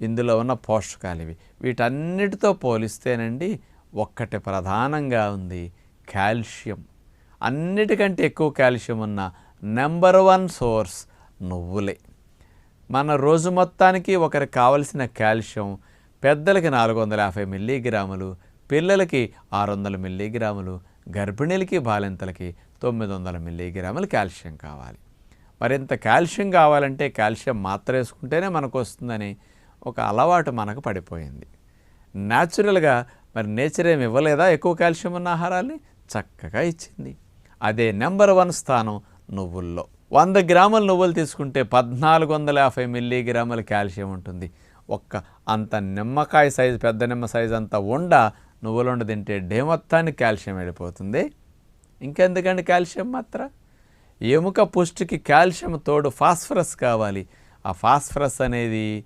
ఇందులో ఉన్న పోషకాలు ఇవి వీటన్నిటితో పోలిస్తేనండి ఒక్కటి ప్రధానంగా ఉంది కాల్షియం. అన్నిటికంటే ఎక్కువ కాల్షియం ఉన్న నెంబర్ వన్ సోర్స్ నువ్వులే. మన రోజు మొత్తానికి ఒకరికి కావలసిన కాల్షియం పెద్దలకి నాలుగు వందల యాభై మిల్లీగ్రాములు పిల్లలకి ఆరు వందల మిల్లీగ్రాములు గర్భిణీలకి బాలింతలకి తొమ్మిది వందల మిల్లీగ్రాములు కాల్షియం కావాలి. మరింత కాల్షియం కావాలంటే కాల్షియం మాత్ర వేసుకుంటేనే మనకు వస్తుందని ఒక అలవాటు మనకు పడిపోయింది. న్యాచురల్గా మరి నేచర్ ఏమి ఇవ్వలేదా ఎక్కువ కాల్షియం ఉన్న ఆహారాన్ని చక్కగా ఇచ్చింది. అదే నెంబర్ వన్ స్థానం నువ్వుల్లో. వంద గ్రాముల నువ్వులు తీసుకుంటే పద్నాలుగు వందల యాభై మిల్లీగ్రాముల కాల్షియం ఉంటుంది. ఒక్క అంత నిమ్మకాయ సైజు పెద్ద నిమ్మ సైజు అంత ఉండ నువ్వులుండ తింటే డే మొత్తానికి కాల్షియం వెళ్ళిపోతుంది. ఇంకెందుకండి కాల్షియం మాత్ర? ఎముక పుష్టికి కాల్షియం తోడు ఫాస్ఫరస్ కావాలి. ఆ ఫాస్ఫరస్ అనేది